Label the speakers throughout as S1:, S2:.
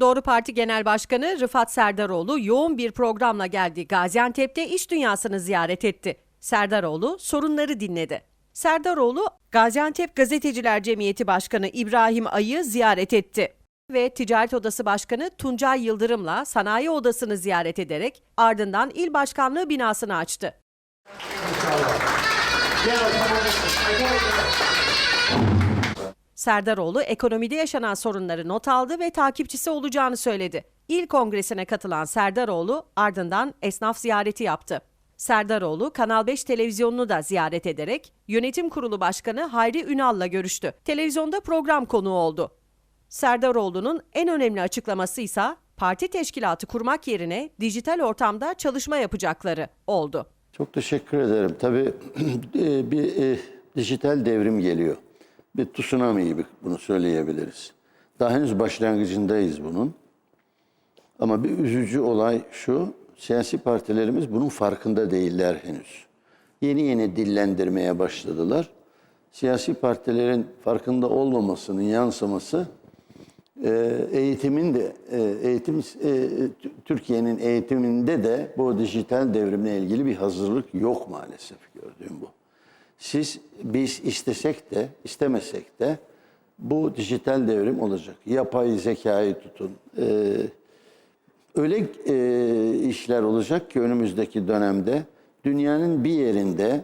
S1: Doğru Parti Genel Başkanı Rıfat Serdaroğlu yoğun bir programla geldi. Gaziantep'te iş dünyasını ziyaret etti. Serdaroğlu sorunları dinledi. Serdaroğlu Gaziantep Gazeteciler Cemiyeti Başkanı İbrahim Ay'ı ziyaret etti ve Ticaret Odası Başkanı Tuncay Yıldırım'la Sanayi Odası'nı ziyaret ederek ardından il başkanlığı binasını açtı. Serdaroğlu ekonomide yaşanan sorunları not aldı ve takipçisi olacağını söyledi. İl kongresine katılan Serdaroğlu ardından esnaf ziyareti yaptı. Serdaroğlu Kanal 5 televizyonunu da ziyaret ederek yönetim kurulu başkanı Hayri Ünal'la görüştü. Televizyonda program konuğu oldu. Serdaroğlu'nun en önemli açıklaması ise parti teşkilatı kurmak yerine dijital ortamda çalışma yapacakları oldu.
S2: Çok teşekkür ederim. Tabii e, bir e, dijital devrim geliyor. Bir tsunami gibi bunu söyleyebiliriz. Daha henüz başlangıcındayız bunun. Ama bir üzücü olay şu, siyasi partilerimiz bunun farkında değiller henüz. Yeni yeni dillendirmeye başladılar. Siyasi partilerin farkında olmamasının yansıması e, eğitimin de e, eğitim e, Türkiye'nin eğitiminde de bu dijital devrimle ilgili bir hazırlık yok maalesef gördüğüm bu. Siz biz istesek de istemesek de bu dijital devrim olacak. Yapay zekayı tutun. e, öyle e, işler olacak ki önümüzdeki dönemde dünyanın bir yerinde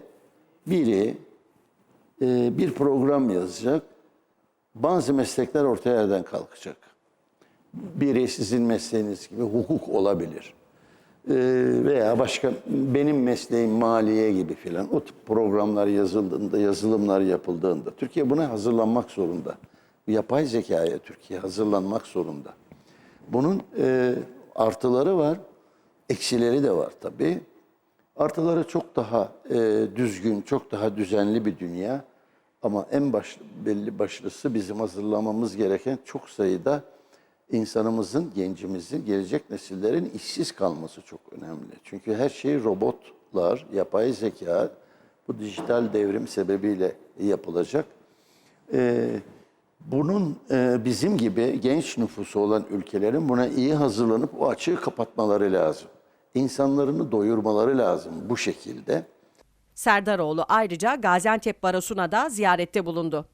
S2: biri e, bir program yazacak. Bazı meslekler ortaya yerden kalkacak. Biri sizin mesleğiniz gibi hukuk olabilir. E, veya başka benim mesleğim maliye gibi filan. O tip programlar yazıldığında, yazılımlar yapıldığında Türkiye buna hazırlanmak zorunda. Yapay zekaya Türkiye hazırlanmak zorunda. Bunun e, artıları var, eksileri de var tabii. Artıları çok daha e, düzgün, çok daha düzenli bir dünya. Ama en baş, belli başlısı bizim hazırlamamız gereken çok sayıda insanımızın, gencimizin, gelecek nesillerin işsiz kalması çok önemli. Çünkü her şey robotlar, yapay zeka, bu dijital devrim sebebiyle yapılacak. Ee, bunun e, bizim gibi genç nüfusu olan ülkelerin buna iyi hazırlanıp o açığı kapatmaları lazım. İnsanlarını doyurmaları lazım bu şekilde.
S1: Serdaroğlu ayrıca Gaziantep Barosu'na da ziyarette bulundu.